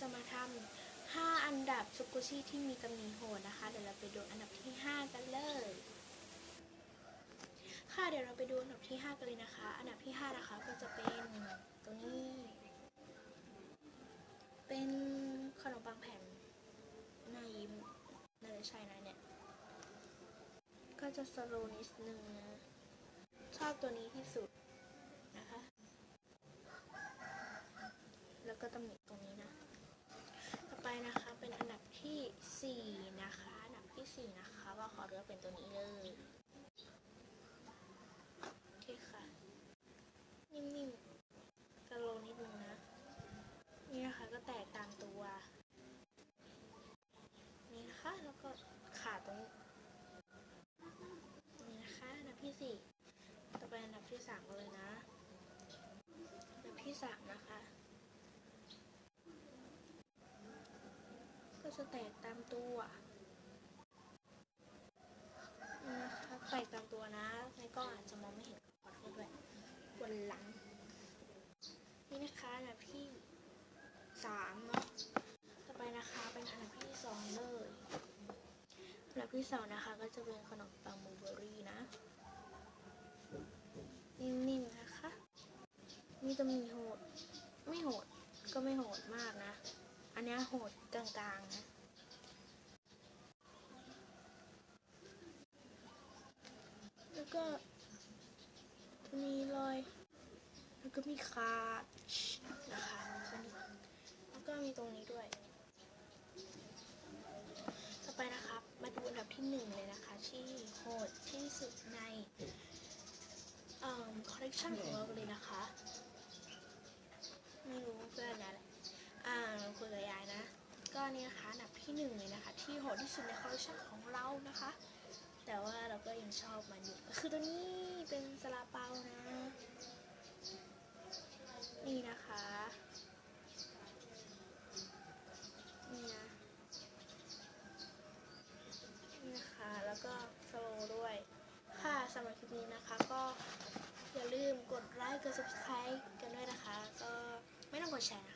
จะมาทำ5อันดับซุกุชิที่มีตำหนิโหดนะคะ เดี๋ยวเราไปดูอันดับที่ 5 กันเลย ค่ะเดี๋ยวเราไปดูอันดับที่ 5 กันเลยนะคะ อันดับที่ 5 นะคะก็จะเป็นตัวนี้ เป็นขนมปังแผ่นหน้ายิ้มน่าจะใช่นะเนี่ย ก็จะสโลนิดนึงนะชอบตัวนี้ที่สุดนะคะ แล้วก็ตำหนิตรงนี้นะ ต่อไปนะคะเป็นอันดับทีสี่4 นะคะ อันดับที สี่4นะคะก็ขอเลือกเป็นตัวนี้เลยโอเคค่ะ นิ่มๆสโลนิดนึงนะ นี่นะคะก็แตกตามตัว นี่นะคะแล้วก็ขาตรงนี้นี่นะคะอันดับที่สี่ต่อไปอันดับที่สามกันเลยนะอันดับที่สามนะคะก็จะแตกตามตัวนี่นะคะแตกตามตัวนะ ใน กล้อาจจะมองไม่เห็นขอโทษด้วยบนหลัง นี่นะคะอันดับที่สามเนาะต่อไปนะคะเป็นอันดับที่สองเลยอันดับที่สองนะคะ ก็จะเป็นขนมปังบูเบอรี่นะนิ่มๆนะคะมีตำหนิโหด ไม่โหดก็ไม่โหดมากนะ อันนี้โหดกลางๆนะ แล้ว ก็มีรอย แล้วก็มีขาดนะคะตัวนี้แล้วก็มีตรงนี้ด้วย ต่อไปนะครับ มาดูอันดับที่หนึ่งเลยนะคะ ที่โหดที่สุดในคอลเลกชันของเราเลยนะคะ ไม่รู้เพื่อนนะแหละอ่าคุยกับยายนะ ก็นี่นะคะอันดับที่หนึ่งเลยนะคะ ที่โหดที่สุดในคอลเลกชันของเรานะคะ ยังชอบมันอยู่คือตัวนี้เป็นซาลาเปานะ นี่นะคะ นี่นะ นี่นะคะ แล้วก็สโลด้วย ค่ะสำหรับคลิปนี้นะคะ ก็อย่าลืมกดไลค์ กด subscribe กันด้วยนะคะ ก็ไม่ต้องกดแชร์นะคะ